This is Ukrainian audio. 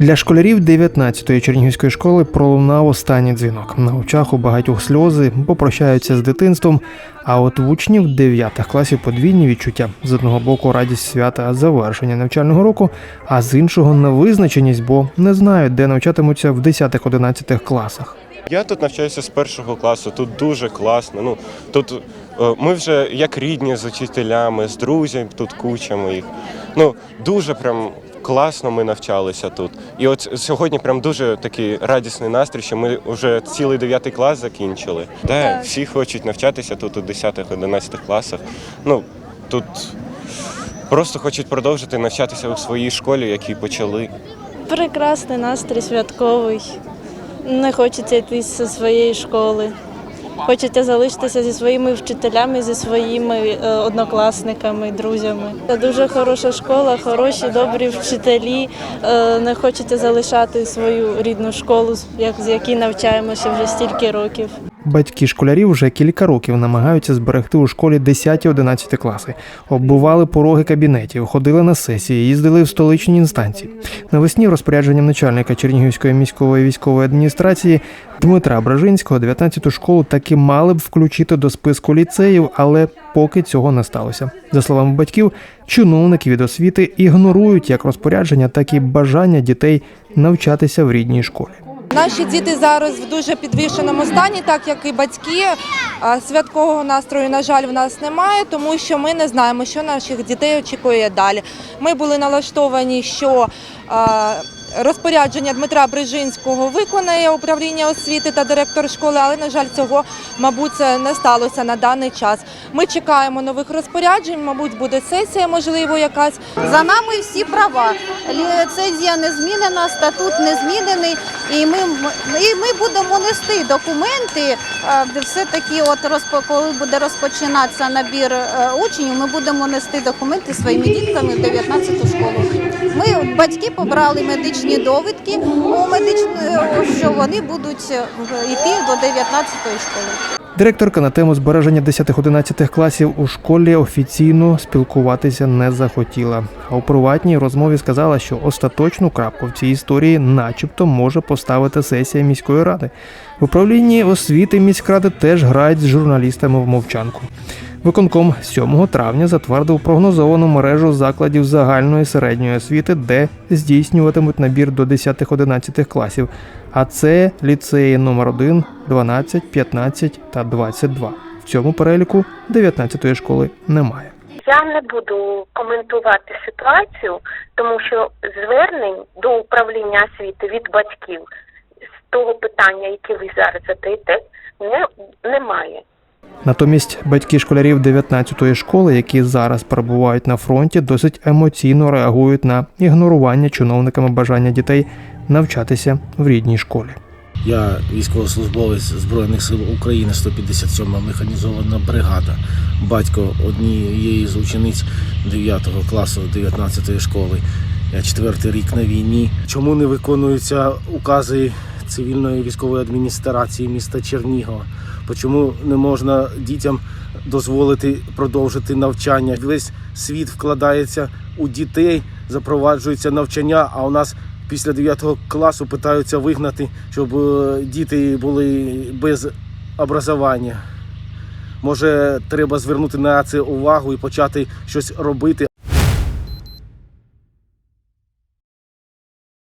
Для школярів 19-ї Чернігівської школи пролунав останній дзвінок. На очах у багатьох сльози попрощаються з дитинством. А от в учнів 9 класів подвійні відчуття з одного боку радість свята завершення навчального року, а з іншого невизначеність, бо не знають, де навчатимуться в 10-11 класах. Я тут навчаюся з першого класу, тут дуже класно. Ну тут е, ми вже як рідні з учителями, з друзями, тут кучами їх. Ну дуже прям класно ми навчалися тут. І от сьогодні прям дуже такий радісний настрій, що ми вже цілий 9 клас закінчили. Да, всі хочуть навчатися тут у 10-11 класах. Ну тут просто хочуть продовжити навчатися у своїй школі, які почали. Прекрасний настрій святковий. Не хочеться йти зі своєї школи. Хочеться залишитися зі своїми вчителями, зі своїми е, однокласниками, друзями. Це дуже хороша школа, хороші, добрі вчителі. Е, Не хочеться залишати свою рідну школу, як з якій навчаємося вже стільки років. Батьки школярів вже кілька років намагаються зберегти у школі 10-11 класи, оббивали пороги кабінетів, ходили на сесії, їздили в столичні інстанції. Навесні розпорядженням начальника Чернігівської міської військової адміністрації Дмитра Бражинського 19-ту школу таки мали б включити до списку ліцеїв, але поки цього не сталося. За словами батьків, чиновники від освіти ігнорують як розпорядження, так і бажання дітей навчатися в рідній школі. Наші діти зараз в дуже підвішеному стані, так як і батьки. Святкового настрою, на жаль, в нас немає, тому що ми не знаємо, що наших дітей очікує далі. Ми були налаштовані, що розпорядження Дмитра Брижинського виконає управління освіти та директор школи, але, на жаль, цього, мабуть, це не сталося на даний час. Ми чекаємо нових розпоряджень, мабуть, буде сесія, можливо, якась. За нами всі права. Ліцензія не змінена, статут не змінений, і ми, і ми будемо нести документи, е, де все-таки, от коли буде розпочинатися набір е, учнів, ми будемо нести документи своїми дітками в 19 школу. Ми батьки побрали медичні довідки, у медичну, що вони будуть е, йти до 19 школи. Директорка на тему збереження 10-11 класів у школі офіційно спілкуватися не захотіла. А у приватній розмові сказала, що остаточну крапку в цій історії, начебто, може поставити сесія міської ради. В управлінні освіти міськради теж грають з журналістами в мовчанку. Виконком 7 травня затвердив прогнозовану мережу закладів загальної середньої освіти, де здійснюватимуть набір до 10-11 класів. А це ліцеї номер 1, 12, 15 та 22. В цьому переліку 19-ї школи немає. Я не буду коментувати ситуацію, тому що звернень до управління освіти від батьків з того питання, яке ви зараз задаєте, не, немає. Натомість батьки школярів 19-ї школи, які зараз перебувають на фронті, досить емоційно реагують на ігнорування чиновниками бажання дітей навчатися в рідній школі. Я військовослужбовець Збройних сил України, 157 механізована бригада, батько однієї з учениць 9 класу 19 школи. Я четвертий рік на війні. Чому не виконуються укази цивільної військової адміністрації міста Чернігова? Чому не можна дітям дозволити продовжити навчання? Весь світ вкладається у дітей, запроваджується навчання, а у нас після 9 класу питаються вигнати, щоб е, діти були без образування. Може, треба звернути на це увагу і почати щось робити.